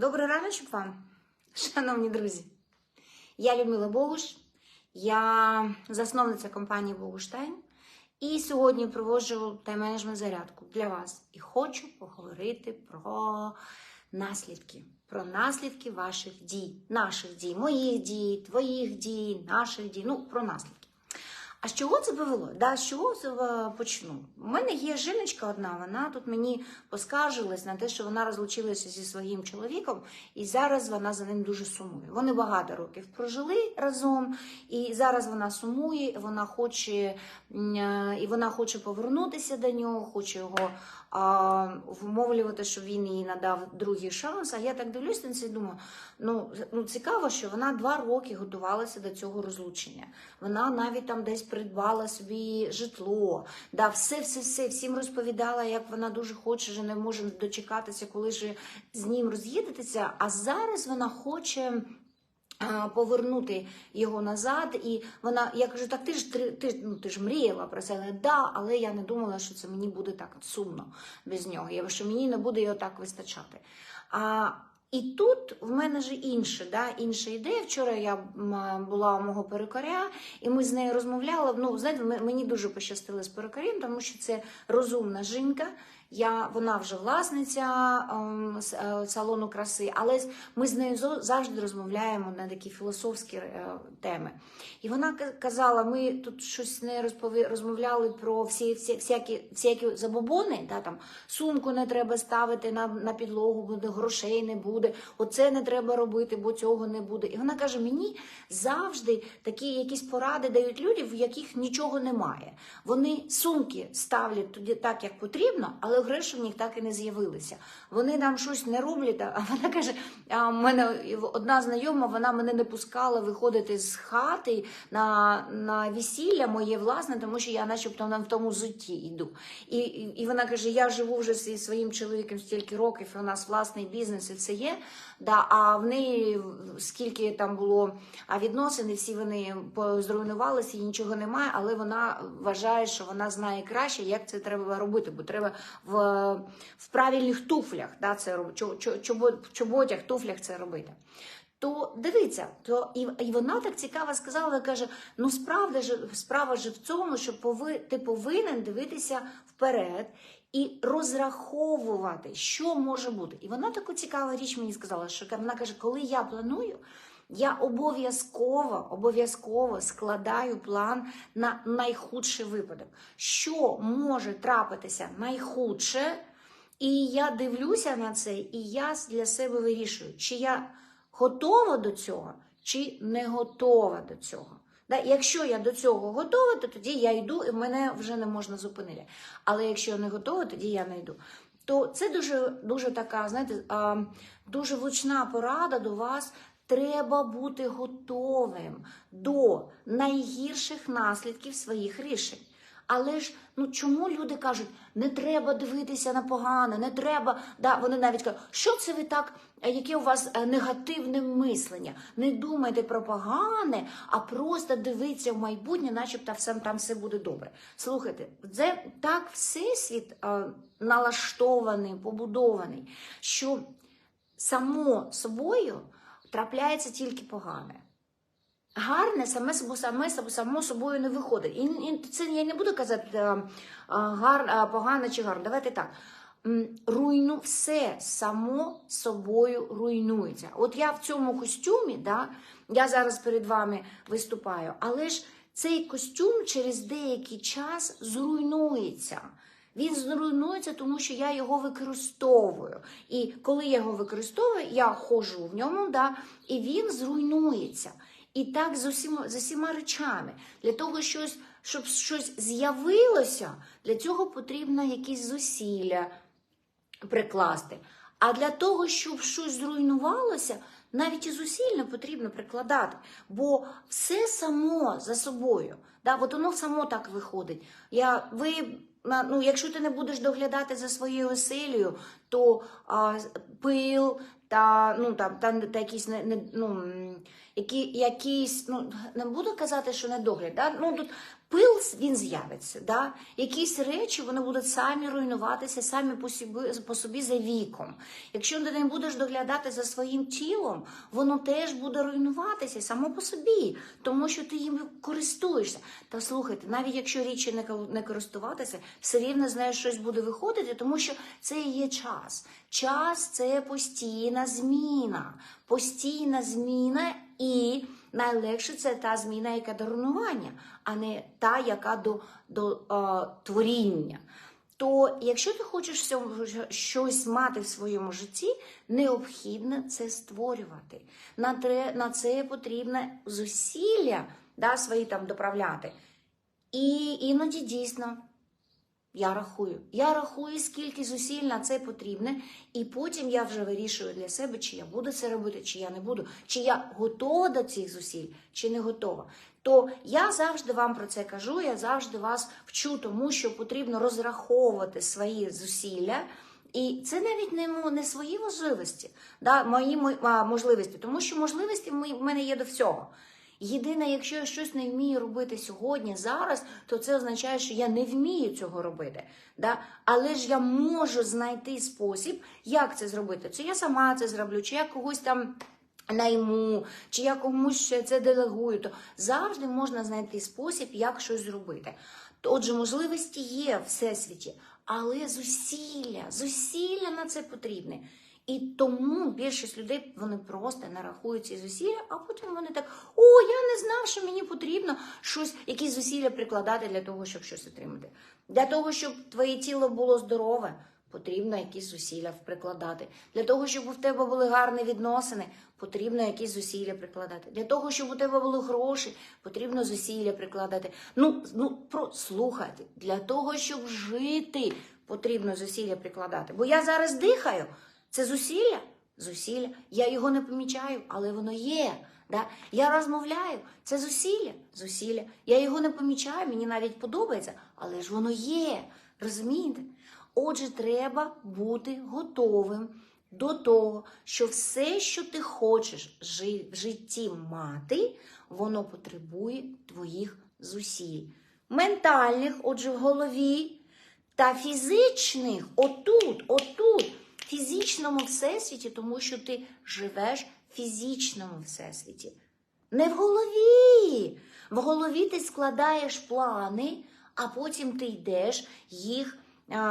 Добрий раночок вам, шановні друзі. Я Людмила Богуш, я засновниця компанії Богуштайн. І сьогодні проводжу тайм-менеджмент зарядку для вас. І хочу поговорити про наслідки. Про наслідки ваших дій, наших дій, моїх дій, твоїх дій, наших дій. Ну, про наслідки. А з чого це повело? Да, з чого це е, почну? У мене є жіночка одна, вона тут мені поскаржилась на те, що вона розлучилася зі своїм чоловіком, і зараз вона за ним дуже сумує. Вони багато років прожили разом, і зараз вона сумує, вона хоче е, і вона хоче повернутися до нього, хоче його вмовлювати, щоб він їй надав другий шанс. А я так дивлюсь на це і думаю, ну, ну цікаво, що вона два роки готувалася до цього розлучення. Вона навіть там десь придбала собі житло, да, все, все, все, всім розповідала, як вона дуже хоче, що не може дочекатися, коли ж з ним роз'їдетеся. А зараз вона хоче. Повернути його назад, і вона, я кажу, так ти ж ти, ти, ну, ти ж мріяла про це, але да, але я не думала, що це мені буде так сумно без нього. Я що мені не буде його так вистачати. А, і тут в мене ж інше, да, інша ідея. Вчора я була у мого перукаря, і ми з нею розмовляли. Ну, знаєте, мені дуже пощастило з перукарем, тому що це розумна жінка. Я, вона вже власниця ем, е, салону краси, але ми з нею завжди розмовляємо на такі філософські е, теми. І вона казала: ми тут щось розпові- розмовляли про всі, всі всякі, всякі забобони, да, там сумку не треба ставити на, на підлогу, буде грошей не буде, оце не треба робити, бо цього не буде. І вона каже: мені завжди такі якісь поради дають люди, в яких нічого немає. Вони сумки ставлять тоді так, як потрібно, але гроші в них так і не з'явилися. Вони нам щось не роблять. А вона каже: а мене одна знайома, вона мене не пускала виходити з хати на, на весілля моє власне, тому що я, начебто, в тому житті йду. І, і, вона каже: я живу вже зі своїм чоловіком стільки років, і у нас власний бізнес, і все є. Да, а в неї скільки там було відносин, і всі вони зруйнувалися, і нічого немає, але вона вважає, що вона знає краще, як це треба робити, бо треба в, в правильних туфлях, да, це чоботях, туфлях це робити. То дивіться, то і, і вона так цікаво сказала, каже: ну справді ж справа ж в цьому, що пови, ти повинен дивитися вперед і розраховувати, що може бути. І вона таку цікаву річ мені сказала, що вона каже, коли я планую. Я обов'язково обов'язково складаю план на найхудший випадок. Що може трапитися найхудше, і я дивлюся на це, і я для себе вирішую, чи я готова до цього, чи не готова до цього. Якщо я до цього готова, то тоді я йду і мене вже не можна зупинити. Але якщо я не готова, тоді я не йду. То це дуже, дуже така, знаєте, дуже влучна порада до вас. Треба бути готовим до найгірших наслідків своїх рішень. Але ж ну чому люди кажуть, не треба дивитися на погане, не треба. Да, вони навіть кажуть, що це ви так, е, яке у вас е, негативне мислення? Не думайте про погане, а просто дивіться в майбутнє, начебто все там все буде добре. Слухайте, це так всесвіт е, налаштований, побудований, що само собою трапляється тільки погане. Гарне саме саме само собою не виходить. І, і це я не буду казати а, а, гар, а, погано чи гарно. Давайте так. Руйну все само собою руйнується. От я в цьому костюмі, да, я зараз перед вами виступаю, але ж цей костюм через деякий час зруйнується. Він зруйнується, тому що я його використовую. І коли я його використовую, я ходжу в ньому, да, і він зруйнується. І так з усіма, з усіма речами. Для того, щось, щоб щось з'явилося, для цього потрібно якісь зусилля прикласти. А для того, щоб щось зруйнувалося, навіть і зусиль потрібно прикладати, бо все само за собою. Да, от воно само так виходить. Я, ви, ну, якщо ти не будеш доглядати за своєю оселею, то а, пил та, ну, там, та, та якісь не, не, ну, які, якісь, ну не буду казати, що недогляд, да? ну тут пил він з'явиться. Да? Якісь речі вони будуть самі руйнуватися, самі по собі, по собі за віком. Якщо ти не будеш доглядати за своїм тілом, воно теж буде руйнуватися само по собі, тому що ти їм користуєшся. Та слухайте, навіть якщо річчю не користуватися, все рівно знаєш, щось буде виходити, тому що це є час. Час це постійна зміна. Постійна зміна і найлегше це та зміна, яка до руйнування, а не та, яка до, до е, творіння. То якщо ти хочеш щось мати в своєму житті, необхідно це створювати. На, це потрібно зусилля да, свої там доправляти. І іноді дійсно я рахую. Я рахую, скільки зусиль на це потрібне, і потім я вже вирішую для себе, чи я буду це робити, чи я не буду, чи я готова до цих зусиль, чи не готова. То я завжди вам про це кажу, я завжди вас вчу, тому що потрібно розраховувати свої зусилля. І це навіть не, не свої можливості, да, мої можливості, тому що можливості в мене є до всього. Єдине, якщо я щось не вмію робити сьогодні, зараз, то це означає, що я не вмію цього робити. Да? Але ж я можу знайти спосіб, як це зробити. Чи я сама це зроблю, чи я когось там найму, чи я комусь це делегую, то завжди можна знайти спосіб, як щось зробити. Отже, можливості є в всесвіті, але зусилля, зусилля на це потрібне. І тому більшість людей вони просто не рахують ці зусилля, а потім вони так: о, я не знав, що мені потрібно щось, якісь зусилля прикладати для того, щоб щось отримати. Для того, щоб твоє тіло було здорове, потрібно якісь зусилля прикладати. Для того, щоб у тебе були гарні відносини, потрібно якісь зусилля прикладати. Для того, щоб у тебе були гроші, потрібно зусилля прикладати. Ну, ну про слухайте, для того, щоб жити, потрібно зусилля прикладати. Бо я зараз дихаю. Це зусилля? Зусилля. Я його не помічаю, але воно є. Да? Я розмовляю, це зусилля, зусилля. Я його не помічаю, мені навіть подобається, але ж воно є. Розумієте? Отже, треба бути готовим до того, що все, що ти хочеш в житті мати, воно потребує твоїх зусиль. Ментальних, отже, в голові, та фізичних, отут, отут, фізичному всесвіті, тому що ти живеш в фізичному всесвіті. Не в голові. В голові ти складаєш плани, а потім ти йдеш, їх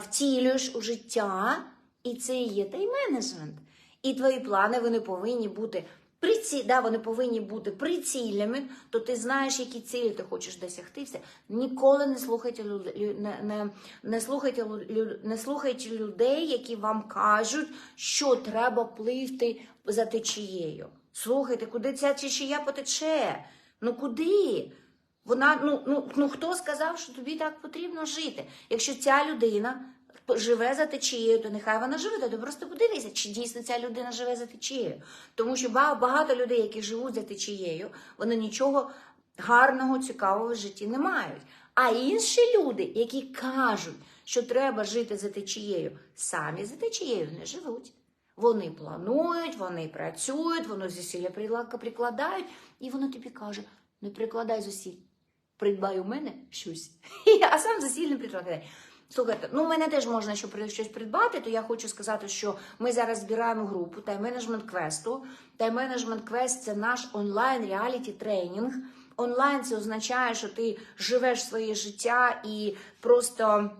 втілюєш у життя, і це і є тайм-менеджмент. І твої плани вони повинні бути приці... да, вони повинні бути прицільними, то ти знаєш, які цілі ти хочеш досягти. Все. Ніколи не слухайте, не, не, не, слухайте, не слухайте людей, які вам кажуть, що треба пливти за течією. Слухайте, куди ця течія потече? Ну куди? Вона, ну, ну, ну хто сказав, що тобі так потрібно жити? Якщо ця людина живе за течією, то нехай вона живе, то просто подивися, чи дійсно ця людина живе за течією. Тому що багато людей, які живуть за течією, вони нічого гарного, цікавого в житті не мають. А інші люди, які кажуть, що треба жити за течією, самі за течією не живуть. Вони планують, вони працюють, вони зусилля прикладають, і воно тобі каже: не прикладай зусиль, придбай у мене щось. А сам зусиль не прикладай. Слухайте, ну мене теж можна що щось придбати, то я хочу сказати, що ми зараз збираємо групу тайм-менеджмент квесту. Тайм-менеджмент квест це наш онлайн реаліті тренінг. Онлайн це означає, що ти живеш своє життя і просто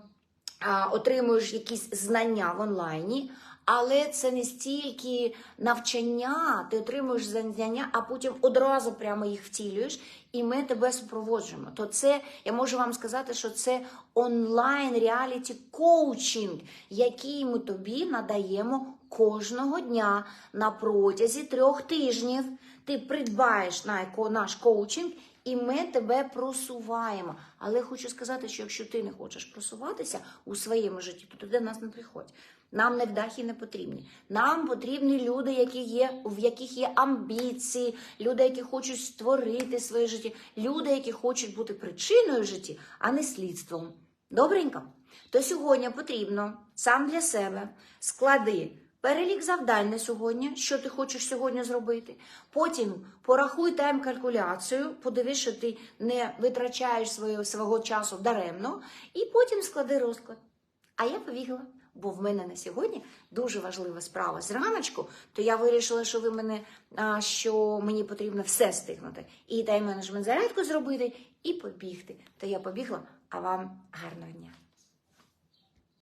а, отримуєш якісь знання в онлайні, але це не стільки навчання, ти отримуєш знання, а потім одразу прямо їх втілюєш, і ми тебе супроводжуємо. То це я можу вам сказати, що це онлайн реаліті коучинг, який ми тобі надаємо кожного дня на протязі трьох тижнів. Ти придбаєш на- наш коучинг, і ми тебе просуваємо. Але хочу сказати, що якщо ти не хочеш просуватися у своєму житті, то ти до нас не приходь. Нам невдахи не потрібні. Нам потрібні люди, які є, в яких є амбіції, люди, які хочуть створити своє життя, люди, які хочуть бути причиною в житті, а не слідством. Добренько? То сьогодні потрібно сам для себе склади перелік завдань на сьогодні, що ти хочеш сьогодні зробити. Потім порахуй тайм-калькуляцію, подивись, що ти не витрачаєш свого, свого часу даремно, і потім склади розклад. А я побігла, бо в мене на сьогодні дуже важлива справа з раночку, то я вирішила, що ви мене що мені потрібно все стигнути. І тайм-менеджмент зарядку зробити, і побігти. То я побігла, а вам гарного дня.